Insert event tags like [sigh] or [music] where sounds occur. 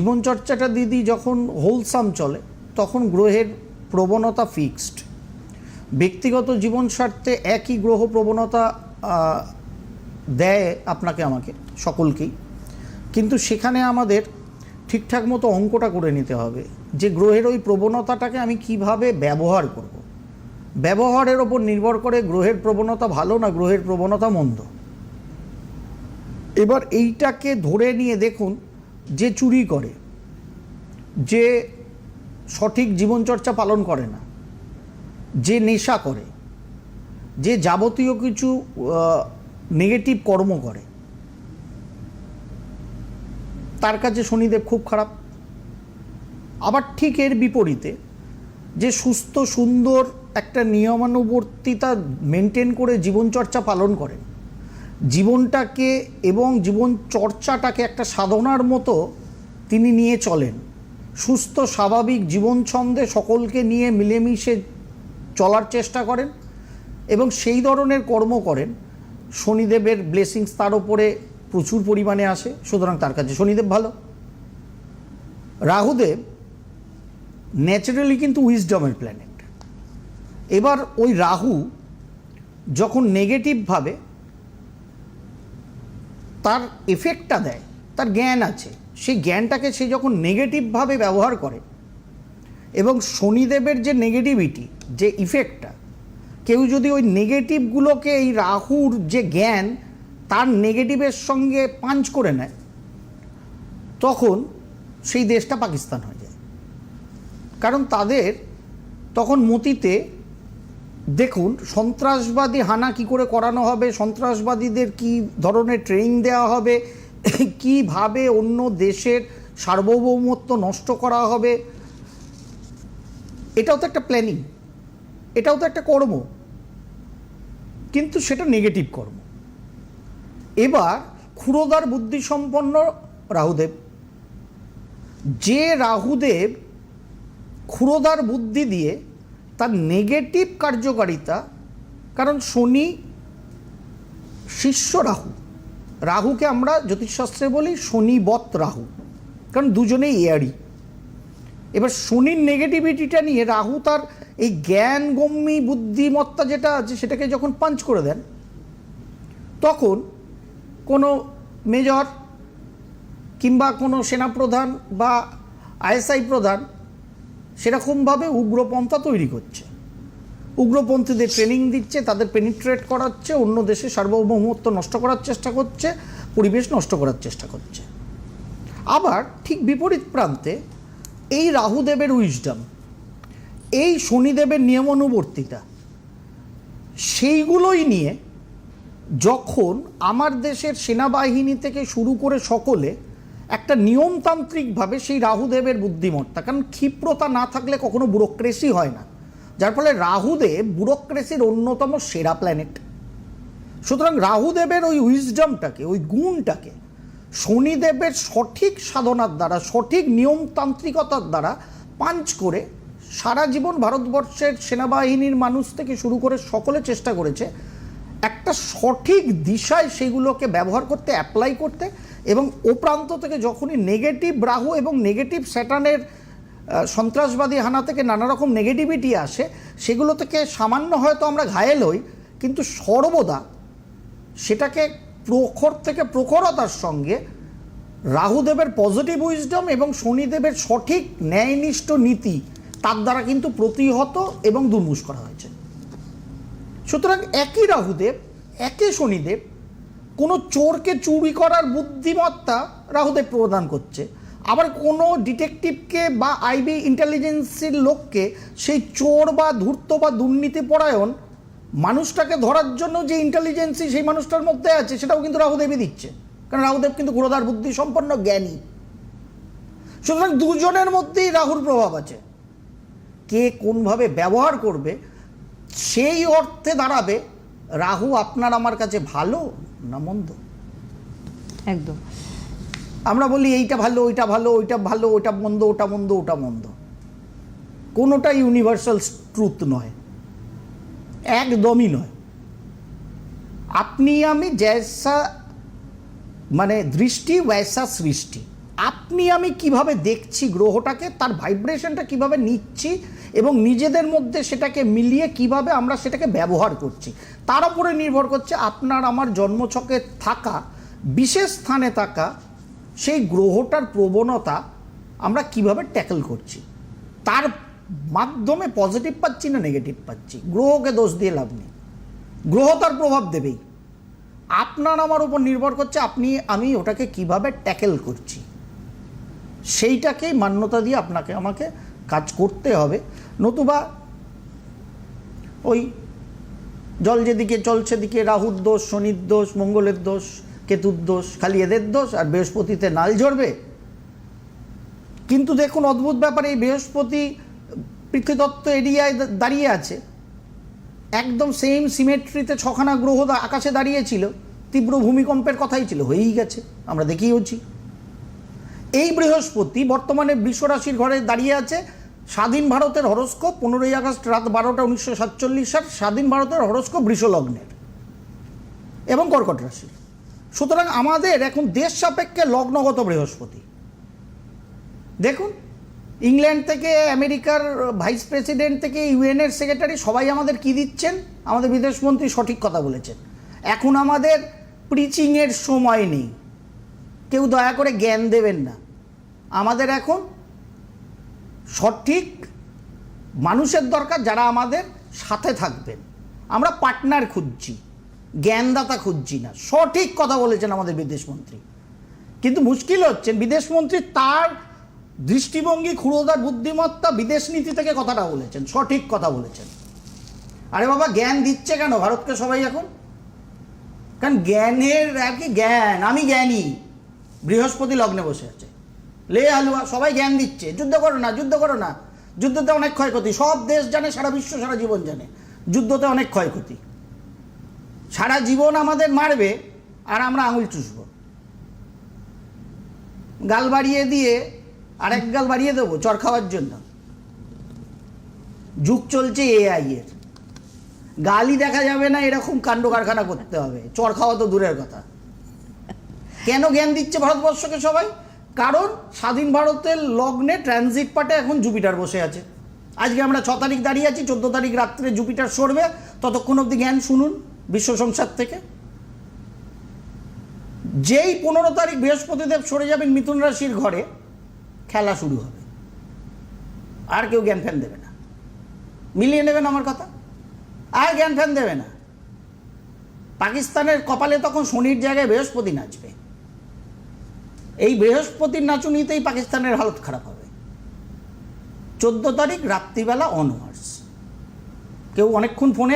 জীবনচর্চাটা দিদি যখন হোলসাম চলে, তখন গ্রহের প্রবণতা ফিক্সড ব্যক্তিগত জীবন স্বার্থে একই গ্রহ প্রবণতা দেয় আপনাকে, আমাকে, সকলকেই। কিন্তু সেখানে আমাদের ঠিকঠাক মতো অঙ্কটা করে নিতে হবে যে গ্রহের ওই প্রবণতাটাকে আমি কীভাবে ব্যবহার করব। ব্যবহারের ওপর নির্ভর করে গ্রহের প্রবণতা ভালো না গ্রহের প্রবণতা মন্দ। এবার এইটাকে ধরে নিয়ে দেখুন যে চুরি করে, যে সঠিক জীবনচর্চা পালন করে না, যে নেশা করে, যে যাবতীয় কিছু নেগেটিভ কর্ম করে, তার কাছে শনিদেব খুব খারাপ। আবার ঠিক এর বিপরীতে, যে সুস্থ, সুন্দর একটা নিয়মানুবর্তিতা মেনটেন করে জীবনচর্চা পালন করেন জীবনটাকে এবং জীবন চর্চাটাকে একটা সাধনার মতো তিনি নিয়ে চলেন। সুস্থ, স্বাভাবিক জীবন ছন্দে সকলকে নিয়ে মিলেমিশে চলার চেষ্টা করেন এবং সেই ধরনের কর্ম করেন। শনিদেবের ব্লেসিংস তার ওপরে প্রচুর পরিমাণে আসে, সুতরাং তার কাছে শনিদেব ভালো। রাহুদেব ন্যাচারালি কিন্তু উইজডমের প্ল্যানেট এবার ওই রাহু যখন নেগেটিভভাবে তার এফেক্টটা দেয়, তার জ্ঞান আছে। সেই জ্ঞানটাকে সে যখন নেগেটিভভাবে ব্যবহার করে এবং শনিদেবের যে নেগেটিভিটি যে ইফেক্টটা কেউ যদি ওই নেগেটিভগুলোকে এই রাহুর যে জ্ঞান, তার নেগেটিভের সঙ্গে পাঞ্চ করে নেয়, তখন সেই দেশটা পাকিস্তান হয়ে যায়। কারণ তাদের তখন মতিতে দেখুন, সন্ত্রাসবাদী হানা কি করে করানো হবে? সন্ত্রাসবাদীদের কি ধরনের ট্রেনিং দেওয়া হবে? [coughs] কীভাবে অন্য দেশের সার্বভৌমত্ব নষ্ট করা হবে? এটাও তো একটা প্ল্যানিং এটাও তো একটা কর্ম। কিন্তু সেটা নেগেটিভ কর্ম। এবার ক্ষুরোদার বুদ্ধিসম্পন্ন রাহুদেব। যে রাহুদেব ক্ষুরোদার বুদ্ধি দিয়ে তার নেগেটিভ কার্যকারিতা, কারণ শনি শিষ্য রাহু। রাহুকে আমরা জ্যোতিষশাস্ত্রে বলি শনিবৎ রাহু, কারণ দুজনেই এয়ারি এবার শনির নেগেটিভিটিটা নিয়ে রাহু তার এই জ্ঞানগম্যী বুদ্ধিমত্তা যেটা আছে সেটাকে যখন পাঞ্চ করে দেন, তখন কোনো মেজর কিংবা কোনো সেনাপ্রধান বা আইএসআই প্রধান সেরকমভাবে উগ্রপন্থা তৈরি করছে। উগ্রপন্থীদের ট্রেনিং দিচ্ছে, তাদের পেনিট্রেট করাচ্ছে, অন্য দেশে সার্বভৌমত্ব নষ্ট করার চেষ্টা করছে, পরিবেশ নষ্ট করার চেষ্টা করছে। আবার ঠিক বিপরীত প্রান্তে এই রাহুদেবের উইজডম এই শনিদেবের নিয়মানুবর্তিতা, সেইগুলোই নিয়ে যখন আমার দেশের সেনাবাহিনী থেকে শুরু করে সকলে একটা নিয়মতান্ত্রিকভাবে সেই রাহুদেবের বুদ্ধিমত্তা, কারণ ক্ষিপ্রতা না থাকলে কখনো ব্যুরোক্রেসি হয় না। যার ফলে রাহুদেব ব্যুরোক্রেসির অন্যতম সেরা প্ল্যানেট সুতরাং রাহুদেবের ওই উইজডমটাকে ওই গুণটাকে শনিদেবের সঠিক সাধনার দ্বারা, সঠিক নিয়মতান্ত্রিকতার দ্বারা পাঞ্চ করে সারা জীবন ভারতবর্ষের সেনাবাহিনীর মানুষ থেকে শুরু করে সকলে চেষ্টা করেছে একটা সঠিক দিশায় সেগুলোকে ব্যবহার করতে অ্যাপ্লাই করতে। এবং ও প্রান্ত থেকে যখনই নেগেটিভ রাহু এবং নেগেটিভ স্যাটানের সন্ত্রাসবাদী হানা থেকে নানা রকম নেগেটিভিটি আসে, সেগুলো থেকে সামান্য হয়তো আমরা ঘায়েল হই, কিন্তু সর্বদা সেটাকে প্রখর থেকে প্রখরতার সঙ্গে রাহুদেবের পজিটিভ উইজডম এবং শনিদেবের সঠিক ন্যায়নিষ্ঠ নীতি, তার দ্বারা কিন্তু প্রতিহত এবং দুর্মুষ করা হয়েছে। সুতরাং একই রাহুদেব, একই শনিদেব কোনো চোরকে চুরি করার বুদ্ধিমত্তা রাহুদেব প্রদান করছে। আবার কোনো ডিটেকটিভকে বা আইবি ইন্টেলিজেন্সির লোককে সেই চোর বা ধূর্ত বা দুর্নীতিপরায়ণ মানুষটাকে ধরার জন্য যে ইন্টেলিজেন্সি সেই মানুষটার মধ্যে আছে, সেটাও কিন্তু রাহুদেবই দিচ্ছে। কারণ রাহুদেব কিন্তু ঘোরদার বুদ্ধি সম্পন্ন জ্ঞানী। সুতরাং দুজনের মধ্যেই রাহুর প্রভাব আছে। কে কোনভাবে ব্যবহার করবে, সেই অর্থে দাঁড়াবে, রাহু আপনার আমার কাছে ভালো না মন্দ? একদম। আমরা বলি এইটা ভালো ওইটা ভালো ওইটা ভালো ওইটা মন্দ ওটা মন্দ ওটা মন্দ। কোনোটা ইউনিভার্সাল ট্রুথ নয়। একদমই নয়। আপনি আমি জৈসা মানে দৃষ্টি ওয়সা সৃষ্টি। আপনি আমি কীভাবে দেখছি গ্রহটাকে তার ভাইব্রেশনটা কীভাবে নিচ্ছি এবং নিজেদের মধ্যে সেটাকে মিলিয়ে কীভাবে আমরা সেটাকে ব্যবহার করছি। তার উপরে নির্ভর করছে আপনার আমার জন্মছকে থাকা, বিশেষ স্থানে থাকা সেই গ্রহটার প্রবণতা আমরা কীভাবে ট্যাকেল করছি। তার মাধ্যমে পজিটিভ পাচ্ছি না নেগেটিভ পাচ্ছি? গ্রহকে দোষ দিয়ে লাভ নেই। গ্রহ তার প্রভাব দেবেই। আপনার আমার উপর নির্ভর করছে আপনি, আমি ওটাকে কীভাবে ট্যাকেল করছি। সেইটাকেই মান্যতা দিয়ে আপনাকে, আমাকে কাজ করতে হবে। নতুবা ওই জল যেদিকে চলছে দিকে, রাহুর দোষ, শনির দোষ, মঙ্গলের দোষ, কেতুর দোষ, খালি এদের দোষ আর বৃহস্পতিতে নাল ঝরবে। কিন্তু দেখুন, অদ্ভুত ব্যাপার, এই বৃহস্পতি পৃথিতত্ত্ব এরিয়ায় দাঁড়িয়ে আছে। একদম সেম সিমেট্রিতে ছখানা গ্রহ আকাশে দাঁড়িয়েছিল, তীব্র ভূমিকম্পের কথাই ছিল, হয়েই গেছে, আমরা দেখিয়েওছি এই বৃহস্পতি বর্তমানে বৃষরাশির ঘরে দাঁড়িয়ে আছে স্বাধীন ভারতের হরস্কোপ পনেরোই আগস্ট রাত বারোটা উনিশশো সাতচল্লিশ সাল স্বাধীন ভারতের হরস্কোপ বৃষলগ্নের এবং কর্কট রাশির সুতরাং আমাদের এখন দেশ সাপেক্ষে লগ্নগত বৃহস্পতি। দেখুন, ইংল্যান্ড থেকে আমেরিকার ভাইস প্রেসিডেন্ট থেকে ইউএনের সেক্রেটারি সবাই আমাদের কি দিচ্ছেন? আমাদের বিদেশমন্ত্রী সঠিক কথা বলেছেন। এখন আমাদের প্রিচিংয়ের সময় নেই। কেউ দয়া করে জ্ঞান দেবেন না। আমাদের এখন সঠিক মানুষের দরকার যারা আমাদের সাথে থাকবেন। আমরা পার্টনার খুঁজছি, জ্ঞানদাতা খুঁজছি না। সঠিক কথা বলেছেন আমাদের বিদেশমন্ত্রী কিন্তু মুশকিল হচ্ছে বিদেশমন্ত্রী তার দৃষ্টিভঙ্গি, ক্ষুরোদার বুদ্ধিমত্তা বিদেশ নীতি থেকে কথাটা বলেছেন, সঠিক কথা বলেছেন। আরে বাবা, জ্ঞান দিচ্ছে কেন? ভারতকে সবাই এখন? কারণ জ্ঞানের আর কি জ্ঞান, আমি জ্ঞানী। বৃহস্পতি লগ্নে বসে আছে। লে আলুয়া সবাই জ্ঞান দিচ্ছে। যুদ্ধ করো না, যুদ্ধ করো না। যুদ্ধতে অনেক ক্ষয়ক্ষতি। সব দেশ জানে, সারা বিশ্ব, সারা জীবন জানে। যুদ্ধতে অনেক ক্ষয়ক্ষতি। সারা জীবন আমাদের মারবে আর আমরা আঙুল চুষব। গাল বাড়িয়ে দিয়ে আরেক গাল বাড়িয়ে দেবো চর খাওয়ার জন্য। যুগ চলছে এআই এর। গালই দেখা যাবে না, এরকম কাণ্ড কারখানা করতে হবে। চর খাওয়া তো দূরের কথা। কেন জ্ঞান দিচ্ছে ভারতবর্ষকে সবাই? কারণ স্বাধীন ভারতের লগ্নে ট্রানজিট পাটে এখন জুপিটার বসে আছে। আজকে আমরা ছ তারিখ দাঁড়িয়ে আছি, চোদ্দ তারিখ রাত্রে জুপিটার সরবে। ততক্ষণ অবধি জ্ঞান শুনুন বিশ্ব সংসার থেকে। যেই পনেরো তারিখ বৃহস্পতিদেব সরে যাবেন মিথুন রাশির ঘরে, খেলা শুরু হবে। আর কেউ জ্ঞান ফ্যান দেবে না। মিলিয়ে নেবেন আমার কথা? আর জ্ঞান ফ্যান দেবে না। পাকিস্তানের কপালে তখন শনির জায়গায় বৃহস্পতি নাচবে। এই বৃহস্পতির নাচুনিতেই পাকিস্তানের হালত খারাপ হবে। চোদ্দ তারিখ রাত্রিবেলা অনওয়ার্স কেউ অনেকক্ষণ ফোনে